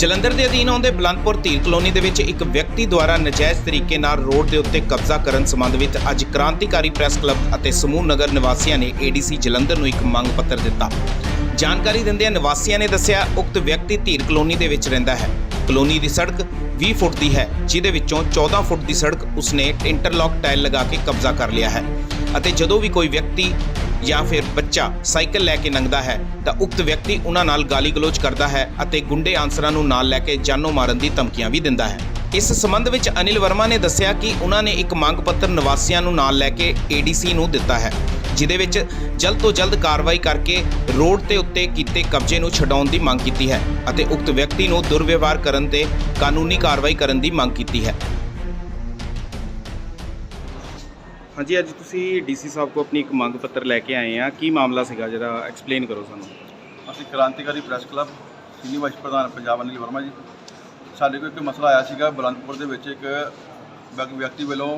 ਜਲੰਧਰ ਦੇ ਅਧੀਨ ਆਉਂਦੇ ਬਲੰਦਪੁਰ ਧੀਰ ਕਲੋਨੀ ਦੇ ਵਿੱਚ ਇੱਕ ਵਿਅਕਤੀ ਦੁਆਰਾ ਨਜਾਇਜ਼ ਤਰੀਕੇ ਨਾਲ ਰੋਡ ਦੇ ਉੱਤੇ ਕਬਜ਼ਾ ਕਰਨ ਸੰਬੰਧ ਵਿੱਚ ਅੱਜ ਕ੍ਰਾਂਤੀਕਾਰੀ ਪ੍ਰੈਸ ਕਲੱਬ ਅਤੇ ਸਮੂਹ ਨਗਰ ਨਿਵਾਸੀਆਂ ਨੇ ਏਡੀਸੀ ਜਲੰਧਰ ਨੂੰ ਇੱਕ ਮੰਗ ਪੱਤਰ ਦਿੱਤਾ। ਜਾਣਕਾਰੀ ਦਿੰਦਿਆਂ ਨਿਵਾਸੀਆਂ ਨੇ ਦੱਸਿਆ, ਉਕਤ ਵਿਅਕਤੀ ਧੀਰ ਕਲੋਨੀ ਦੇ ਵਿੱਚ ਰਹਿੰਦਾ ਹੈ। ਕਲੋਨੀ ਦੀ ਸੜਕ 20 ਫੁੱਟ ਦੀ ਹੈ, ਜਿਹਦੇ ਵਿੱਚੋਂ 14 ਫੁੱਟ ਦੀ ਸੜਕ ਉਸਨੇ ਇੰਟਰਲੌਕ ਟਾਇਲ ਲਗਾ ਕੇ ਕਬਜ਼ਾ ਕਰ ਲਿਆ ਹੈ। ਅਤੇ ਜਦੋਂ ਵੀ ਕੋਈ ਵਿਅਕਤੀ ਜਾਂ ਫਿਰ ਬੱਚਾ ਸਾਈਕਲ ਲੈ ਕੇ ਲੰਘਦਾ ਹੈ, ਤਾਂ ਉਕਤ ਵਿਅਕਤੀ ਉਹਨਾਂ ਨਾਲ ਗਾਲੀ ਗਲੋਚ ਕਰਦਾ ਹੈ ਅਤੇ ਗੁੰਡੇ ਆਂਸਰਾਂ ਨੂੰ ਨਾਲ ਲੈ ਕੇ ਜਾਨੋਂ ਮਾਰਨ ਦੀ ਧਮਕੀਆਂ ਵੀ ਦਿੰਦਾ ਹੈ। ਇਸ ਸੰਬੰਧ ਵਿੱਚ ਅਨਿਲ ਵਰਮਾ ਨੇ ਦੱਸਿਆ ਕਿ ਉਹਨਾਂ ਨੇ ਇੱਕ ਮੰਗ ਪੱਤਰ ਨਿਵਾਸੀਆਂ ਨੂੰ ਨਾਲ ਲੈ ਕੇ ਏਡੀਸੀ ਨੂੰ ਦਿੱਤਾ ਹੈ ਜਿਦੇ ਵਿੱਚ ਜਲਦ ਤੋਂ ਜਲਦ ਕਾਰਵਾਈ ਕਰਕੇ ਰੋਡ ਤੇ ਉੱਤੇ ਕੀਤੇ ਕਬਜ਼ੇ ਨੂੰ ਛਡਾਉਣ ਦੀ ਮੰਗ ਕੀਤੀ ਹੈ ਅਤੇ ਉਕਤ ਵਿਅਕਤੀ ਨੂੰ ਦੁਰਵਿਵਹਾਰ ਕਰਨ ਤੇ ਕਾਨੂੰਨੀ ਕਾਰਵਾਈ ਕਰਨ ਦੀ ਮੰਗ ਕੀਤੀ ਹੈ। ਹਾਂਜੀ, ਅੱਜ ਤੁਸੀਂ ਡੀਸੀ ਸਾਹਿਬ ਕੋ ਆਪਣੀ ਇੱਕ ਮੰਗ ਪੱਤਰ ਲੈ ਕੇ ਆਏ ਆ। ਕੀ ਮਾਮਲਾ ਸੀਗਾ ਜਿਹੜਾ ਐਕਸਪਲੇਨ ਕਰੋ ਸਾਨੂੰ? ਅਸੀਂ ਕ੍ਰਾਂਤੀਕਾਰੀ ਪ੍ਰੈਸ ਕਲੱਬ, ਸੀਨੀਅਰ ਵਾਈਸ ਪ੍ਰਧਾਨ ਪੰਜਾਬ ਅਨਿਲ ਵਰਮਾ ਜੀ। ਸਾਡੇ ਕੋਲ ਇੱਕ ਮਸਲਾ ਆਇਆ ਸੀਗਾ, ਬਲੰਦਪੁਰ ਦੇ ਵਿੱਚ ਇੱਕ ਵਿਅਕਤੀ ਵੱਲੋਂ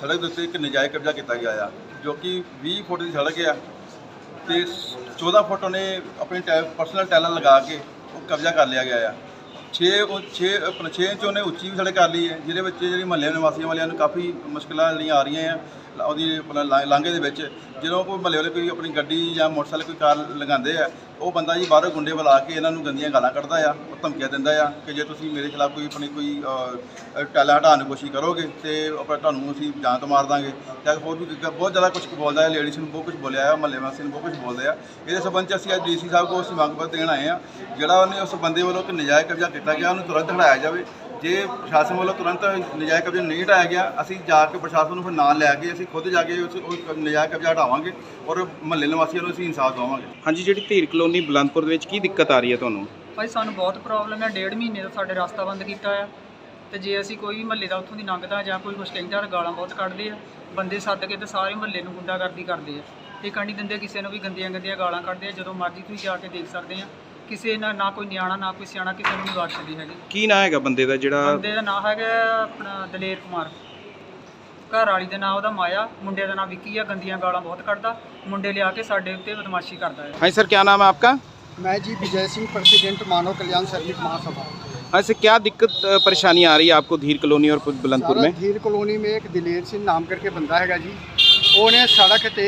ਸੜਕ ਦੇ ਉੱਤੇ ਇੱਕ ਨਜਾਇਜ਼ ਕਬਜ਼ਾ ਕੀਤਾ ਗਿਆ ਆ, ਜੋ ਕਿ 20 ਫੁੱਟ ਦੀ ਸੜਕ ਆ ਤੇ 14 ਫੁੱਟ ਉਹਨੇ ਆਪਣੀ ਪਰਸਨਲ ਟੈਲਰ ਲਗਾ ਕੇ ਉਹ ਕਬਜ਼ਾ ਕਰ ਲਿਆ ਗਿਆ ਆ। 6 ਉਹ 6 ਆਪਣਾ 6 ਇੰਚ ਉਹਨੇ ਉੱਚੀ ਵੀ ਸੜਕ ਕਰ ਲਈ ਹੈ, ਜਿਹਦੇ ਵਿੱਚ ਜਿਹੜੀ ਮਹੱਲੇ ਨਿਵਾਸੀਆਂ ਵਾਲਿਆਂ ਨੂੰ ਕਾਫੀ ਮੁਸ਼ਕਲਾਂ ਜਿਹੜੀਆਂ ਆ ਰਹੀਆਂ ਆ। ਉਹਦੀ ਆਪਣਾ ਲਾ- ਲਾਂਘੇ ਦੇ ਵਿੱਚ ਜਦੋਂ ਕੋਈ ਮਹੱਲੇ ਵਾਲੇ ਕੋਈ ਆਪਣੀ ਗੱਡੀ ਜਾਂ ਮੋਟਰਸਾਈਕਲ ਕੋਈ ਕਾਰ ਲਗਾਉਂਦੇ ਆ ਉਹ ਬੰਦਾ ਜੀ ਬਾਹਰੋਂ ਗੁੰਡੇ ਬੁਲਾ ਕੇ ਇਹਨਾਂ ਨੂੰ ਗੰਦੀਆਂ ਗਾਲਾਂ ਕੱਢਦਾ ਆ ਉਹ ਧਮਕੀਆਂ ਦਿੰਦਾ ਆ ਕਿ ਜੇ ਤੁਸੀਂ ਮੇਰੇ ਖਿਲਾਫ ਕੋਈ ਆਪਣੀ ਕੋਈ ਅ, ਹਟਾਉਣ ਦੀ ਕੋਸ਼ਿਸ਼ ਕਰੋਗੇ ਤੇ ਆਪਾਂ ਤੁਹਾਨੂੰ ਅਸੀਂ ਜਾਨ ਤੋਂ ਮਾਰ ਦਾਂਗੇ। ਜਾਂ ਹੋਰ ਵੀ ਬਹੁਤ ਜ਼ਿਆਦਾ ਕੁਝ ਬੋਲਦਾ ਆ ਲੇਡੀਜ਼ ਨੂੰ ਬਹੁਤ ਕੁਝ ਬੋਲਿਆ ਆ ਮਹੱਲੇ ਵਾਸੀਆਂ ਨੂੰ ਬਹੁਤ ਕੁਝ ਬੋਲਦੇ ਆ। ਇਹਦੇ ਸੰਬੰਧ ਚ ਅਸੀਂ ਅੱਜ ਡੀਸੀ ਸਾਹਿਬ ਕੋਲ ਅਸੀਂ ਮੰਗ ਪੱਤਰ ਦੇਣ ਆਏ ਆ ਜਿਹੜਾ ਉਹਨੇ ਉਸ ਬੰਦੇ ਵੱਲੋਂ ਕਿ ਨਜਾਇਜ਼ ਕਬਜ਼ਾ ਕੀਤਾ ਗਿਆ ਉਹਨੂੰ ਤੁਰੰਤ ਹਟਾਇਆ ਜਾਵੇ। ਜੇ ਪ੍ਰਸ਼ਾਸਨ ਵੱਲੋਂ ਤੁਰੰਤ ਨਜਾਇਜ਼ ਕਬਜ਼ਾ ਨਹੀਂ ਹਟਾਇਆ ਗਿਆ ਅਸੀਂ ਜਾ ਕੇ ਪ੍ਰਸ਼ਾਸਨ ਨੂੰ ਫਿਰ ਨਾਲ ਲੈ ਕੇ ਅਸੀਂ ਖੁਦ ਜਾ ਕੇ ਉਸ ਉਹ ਨਜਾਇਜ਼ ਕਬਜ਼ਾ ਹਟਾਵਾਂਗੇ ਔਰ ਮਹੱਲੇ ਨਿਵਾਸੀਆਂ ਨੂੰ ਅਸੀਂ ਇਨਸਾਫ ਦਵਾਵਾਂਗੇ। ਹਾਂਜੀ ਜਿਹੜੀ ਧੀਰ ਕਲੋਨੀ ਬਲੰਦਪੁਰ ਦੇ ਵਿੱਚ ਕੀ ਦਿੱਕਤ ਆ ਰਹੀ ਹੈ ਤੁਹਾਨੂੰ? ਭਾਈ ਸਾਨੂੰ ਬਹੁਤ ਪ੍ਰੋਬਲਮ ਹੈ। ਡੇਢ ਮਹੀਨੇ ਤੋਂ ਸਾਡੇ ਰਸਤਾ ਬੰਦ ਕੀਤਾ ਆ। ਤੇ ਜੇ ਅਸੀਂ ਕੋਈ ਵੀ ਮਹੱਲੇ ਦਾ ਉੱਥੋਂ ਦੀ ਲੰਘਦਾ ਜਾਂ ਕੋਈ ਕੁਛ ਕਹਿੰਦਾ ਤਾਂ ਗਾਲਾਂ ਬਹੁਤ ਕੱਢਦੇ ਆ। ਬੰਦੇ ਸੱਦ ਕੇ ਤੇ ਸਾਰੇ ਮਹੱਲੇ ਨੂੰ ਗੁੰਡਾਗਰਦੀ ਕਰਦੇ ਆ। ਇਹ ਨਹੀਂ ਦਿੰਦੇ ਕਿਸੇ ਨੂੰ ਵੀ ਗੰਦੀਆਂ ਗੰਦੀਆਂ ਗਾਲਾਂ ਕੱਢਦੇ ਆ। ਜਦੋਂ ਮਰਜ਼ੀ ਤੁਸੀਂ ਜਾ ਕੇ ਦੇਖ ਸਕਦੇ ਆ। ਕਿਸੇ ਨਾਲ ਨਾ ਕੋਈ ਨਿਆਣਾ ਨਾ ਕੋਈ ਸਿਆਣਾ ਕਿਸੇ ਨੂੰ ਨਹੀਂ ਬਖਸ਼ਦੀ ਹੈਗੀ। ਕੀ ਨਾਂ ਹੈਗਾ ਬੰਦੇ ਦਾ ਜਿਹੜਾ ਬੰਦੇ ਦਾ ਨਾਂ ਹੈਗਾ ਆਪਣਾ ਦਲੇਰ ਕੁਮਾਰ। ਘਰ ਵਾਲੀ ਦਾ ਨਾਂ ਉਹਦਾ ਮਾਇਆ ਮੁੰਡੇ ਦਾ ਨਾਂ ਵਿੱਕੀ ਆ ਗੰਦੀਆਂ ਗਾਲਾਂ ਬਹੁਤ ਕੱਢਦਾ ਮੁੰਡੇ ਲਿਆ ਕੇ ਸਾਡੇ ਉੱਤੇ ਬਦਮਾਸ਼ੀ ਕਰਦਾ ਹੈ ਹਾਂਜੀ ਸਰ ਕੀ ਨਾਮ ਹੈ आपका मैं जी विजय सिंह प्रेसिडेंट मानव कल्याण श्रमिक महासभा हाँ सर क्या दिक्कत अ, परेशानी आ रही है आपको धीर कॉलोनी और बुलंदपुर सारा में धीर कॉलोनी में एक दिलेर सिंह नाम करके बंदा हैगा जी ਉਹਨੇ ਸੜਕ ਤੇ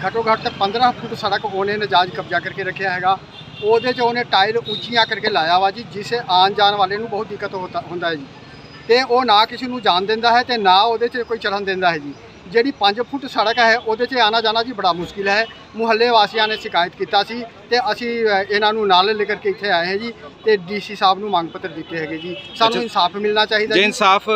ਘੱਟੋ ਘੱਟ 15 ਫੁੱਟ ਸੜਕ ਉਹਨੇ ਨਜਾਇਜ਼ ਕਬਜ਼ਾ ਕਰਕੇ ਰੱਖਿਆ ਹੈਗਾ ਉਹਦੇ 'ਚ ਉਹਨੇ ਟਾਇਲ ਉੱਚੀਆਂ ਕਰਕੇ ਲਾਇਆ ਵਾ ਜੀ ਜਿਸੇ ਆਉਣ ਜਾਣ ਵਾਲੇ ਨੂੰ ਬਹੁਤ ਦਿੱਕਤ ਹੋਤਾ ਹੁੰਦਾ ਹੈ ਜੀ ਤੇ ਉਹ ਨਾ ਕਿਸੇ ਨੂੰ ਜਾਣ ਦਿੰਦਾ ਹੈ ਤੇ ਨਾ ਉਹਦੇ 'ਚ ਕੋਈ ਚੜਨ ਦਿੰਦਾ ਹੈ ਜੀ। ਜਿਹੜੀ 5 ਫੁੱਟ ਸੜਕ ਹੈ ਉਹਦੇ 'ਚ ਆਣਾ ਜਾਣਾ ਜੀ ਬੜਾ ਮੁਸ਼ਕਿਲ ਹੈ। ਮੁਹੱਲੇ ਵਾਸੀਆਂ ਨੇ ਸ਼ਿਕਾਇਤ ਕੀਤਾ ਸੀ ਤੇ ਅਸੀਂ ਇਹਨਾਂ ਨੂੰ ਨਾਲ ਲੈ ਕਰਕੇ ਇੱਥੇ ਆਏ ਹਾਂ ਜੀ ਤੇ ਡੀਸੀ ਸਾਹਿਬ ਨੂੰ ਮੰਗ ਪੱਤਰ ਦਿੱਤੇ ਹੈਗੇ ਜੀ। ਸਾਨੂੰ। ਇਨਸਾਫ ਮਿਲਣਾ ਚਾਹੀਦਾ ਜੇ ਇਨਸਾਫ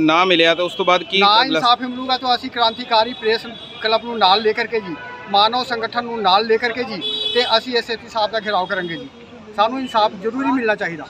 ਨਾ ਮਿਲਿਆ ਤਾਂ ਉਸ ਤੋਂ ਬਾਅਦ ਕੀ ਨਾ ਇਨਸਾਫ ਮਿਲੂਗਾ ਤਾਂ ਅਸੀਂ ਕ੍ਰਾਂਤੀਕਾਰੀ ਪ੍ਰੈਸ ਕਲੱਬ ਨੂੰ ਨਾਲ ਲੈ ਕਰਕੇ ਜੀ ਮਾਨਵ ਸੰਗਠਨ ਨੂੰ ਨਾਲ ਲੈ ਕਰਕੇ ਜੀ ਤੇ ਅਸੀਂ ਐਸਐਸਪੀ ਸਾਹਿਬ ਦਾ ਘਿਰਾਓ ਕਰਾਂਗੇ ਜੀ। ਸਾਨੂੰ ਇਨਸਾਫ ਜ਼ਰੂਰੀ ਮਿਲਣਾ ਚਾਹੀਦਾ।